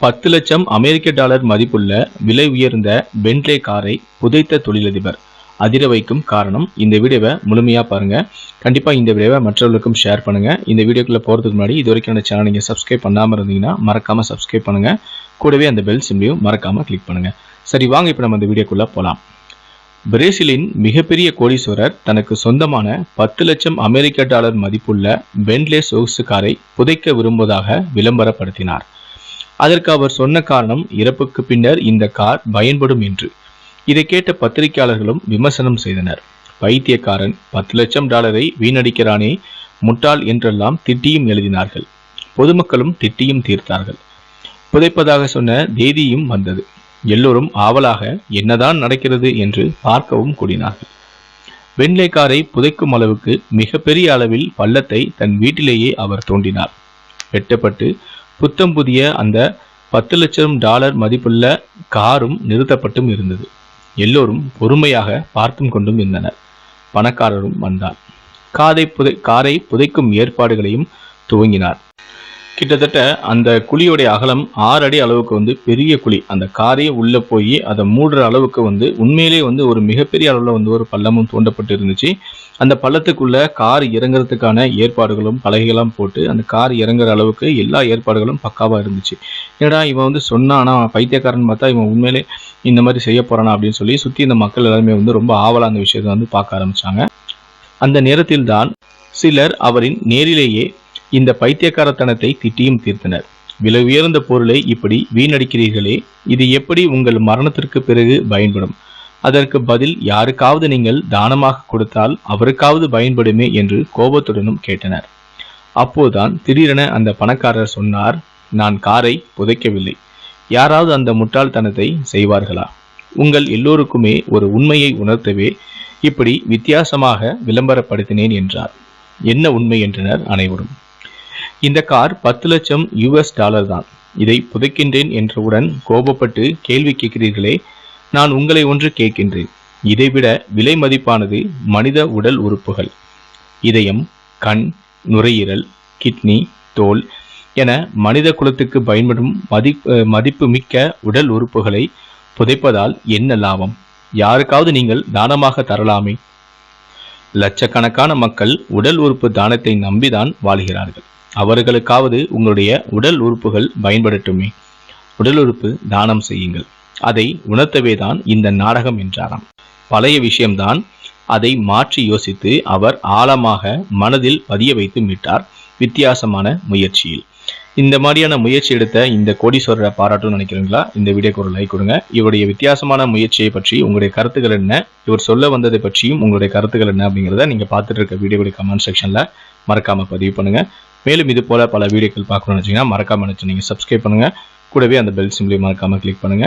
பத்து லட்சம் அமெரிக்க டாலர் மதிப்புள்ள விலை உயர்ந்த பென்ட்லே காரை புதைத்த தொழிலதிபர். அதிர வைக்கும் காரணம் இந்த வீடியோவை முழுமையாக பாருங்கள் கண்டிப்பாக இந்த வீடியோவை மற்றவர்களுக்கும் ஷேர் பண்ணுங்கள் இந்த வீடியோக்குள்ள போகிறதுக்கு முன்னாடி இது வரைக்கும் சேனல் நீங்கள் சப்ஸ்கிரைப் பண்ணாமல் இருந்தீங்கன்னா மறக்காமல் சப்ஸ்கிரைப் பண்ணுங்கள் கூடவே அந்த பெல் சிம்லையும் மறக்காமல் கிளிக் பண்ணுங்கள் சரி வாங்க இப்போ நம்ம இந்த வீடியோக்குள்ளே போகலாம் பிரேசிலின் மிகப்பெரிய கோடீஸ்வரர் தனக்கு சொந்தமான பத்து லட்சம் அமெரிக்க டாலர் மதிப்புள்ள பென்ட்லே சொகுசு காரை புதைக்க விரும்புவதாக விளம்பரப்படுத்தினார். அதற்கு அவர் சொன்ன காரணம் இறப்புக்கு பின்னர் இந்த கார் பயன்படும் என்று. இதை கேட்ட பத்திரிகையாளர்களும் விமர்சனம் செய்தனர். பைத்தியக்காரன் பத்து லட்சம் டாலரை வீணடிக்கிறானே முட்டாள் என்றெல்லாம் திட்டியும் எழுதினார்கள். பொதுமக்களும் திட்டியும் தீர்த்தார்கள். புதைப்பதாக சொன்ன தேதியும் வந்தது. எல்லோரும் ஆவலாக என்னதான் நடக்கிறது என்று பார்க்கவும் கூடினார்கள். வெண்ணிலை காரை புதைக்கும் அளவுக்கு மிகப்பெரிய அளவில் பள்ளத்தை தன் வீட்டிலேயே அவர் தோண்டினார். வெட்டப்பட்டு புத்தம் புதிய அந்த பத்து லட்சம் டாலர் மதிப்புள்ள காரும் நிறுத்தப்பட்டும் இருந்தது. எல்லோரும் பொறுமையாக பார்த்தும் கொண்டும் இருந்தனர். பணக்காரரும் வந்தார் காதை புதை காரை புதைக்கும் ஏற்பாடுகளையும் துவங்கினார். கிட்டத்தட்ட அந்த குழியோடைய அகலம் ஆறு அடி அளவுக்கு வந்து பெரிய குழி. அந்த காரே உள்ளே போய் அதை மூடுற அளவுக்கு வந்து உண்மையிலே வந்து ஒரு மிகப்பெரிய அளவில் வந்து ஒரு பள்ளமும் தோண்டப்பட்டு இருந்துச்சு. அந்த பள்ளத்துக்குள்ள கார் இறங்குறதுக்கான ஏற்பாடுகளும் பலகைகளும் போட்டு அந்த கார் இறங்குற அளவுக்கு எல்லா ஏற்பாடுகளும் பக்காவாக இருந்துச்சு. ஏடா இவன் வந்து சொன்னானா? பைத்தியக்காரன் பார்த்தா இவன் உண்மையிலே இந்த மாதிரி செய்ய போறானா அப்படின்னு சொல்லி சுற்றி இந்த மக்கள் எல்லாருமே வந்து ரொம்ப ஆவலாக அந்த விஷயத்தை வந்து பார்க்க ஆரம்பிச்சாங்க. அந்த நேரத்தில் தான் சிலர் அவரின் நேரிலேயே இந்த பைத்தியக்காரத்தனத்தை திட்டியும் தீர்த்தனர். விலை உயர்ந்த பொருளை இப்படி வீணடிக்கிறீர்களே இது எப்படி உங்கள் மரணத்திற்கு பிறகு பயன்படும்? அதற்கு பதில் யாருக்காவது நீங்கள் தானமாக கொடுத்தால் அவருக்காவது பயன்படுமே என்று கோபத்துடனும் கேட்டனர். அப்போதுதான் திடீரென அந்த பணக்காரர் சொன்னார் நான் காரை புதைக்கவில்லை. யாராவது அந்த முட்டாள்தனத்தை செய்வார்களா? உங்கள் எல்லோருக்குமே ஒரு உண்மையை உணர்த்தவே இப்படி வித்தியாசமாக விளம்பரப்படுத்தினேன் என்றார். என்ன உண்மை? என்றனர் அனைவரும். இந்த கார் பத்து லட்சம் யுஎஸ் டாலர் தான். இதை புதைக்கின்றேன் என்றவுடன் கோபப்பட்டு கேள்வி கேட்கிறீர்களே நான் உங்களை ஒன்று கேட்கின்றேன். இதைவிட விலை மதிப்பானது மனித உடல் உறுப்புகள் இதயம் கண் நுரையீரல் கிட்னி தோல் என மனித குலத்துக்கு பயன்படும் மதிப்பு மதிப்பு மிக்க உடல் உறுப்புகளை புதைப்பதால் என்ன லாபம்? யாருக்காவது நீங்கள் தானமாக தரலாமே? லட்சக்கணக்கான மக்கள் உடல் உறுப்பு தானத்தை நம்பிதான் வாழ்கிறார்கள். அவர்களுக்காவது உங்களுடைய உடல் உறுப்புகள் பயன்படட்டுமே. உடல் உறுப்பு தானம் செய்யுங்கள். அதை உணர்த்தவே தான் இந்த நாடகம் என்றாராம். பழைய விஷயம்தான். அதை மாற்றி யோசித்து அவர் ஆழமாக மனதில் பதிய வைத்து விட்டார் வித்தியாசமான முயற்சியில். இந்த மாதிரியான முயற்சி எடுத்த இந்த கோடீஸ்வரரை பாராட்டும்னு நினைக்கிறீங்களா? இந்த வீடியோக்கு ஒரு லைக் கொடுங்க. இவருடைய வித்தியாசமான முயற்சியை பற்றி உங்களுடைய கருத்துக்கள் என்ன? இவர் சொல்ல வந்ததை பற்றியும் உங்களுடைய கருத்துக்கள் என்ன அப்படிங்கிறத நீங்க பார்த்துட்டு இருக்க வீடியோடைய கமெண்ட் செக்ஷனில் மறக்காம பதிவு பண்ணுங்க. மேலும் இது போல பல வீடியோக்கள் பார்க்கணும்னு வச்சிங்கன்னா மறக்காம நினச்சி நீங்கள் சப்ஸ்கிரைப் பண்ணுங்கள் கூடவே அந்த பெல் சிம்லையும் மறக்காமல் கிளிக் பண்ணுங்கள்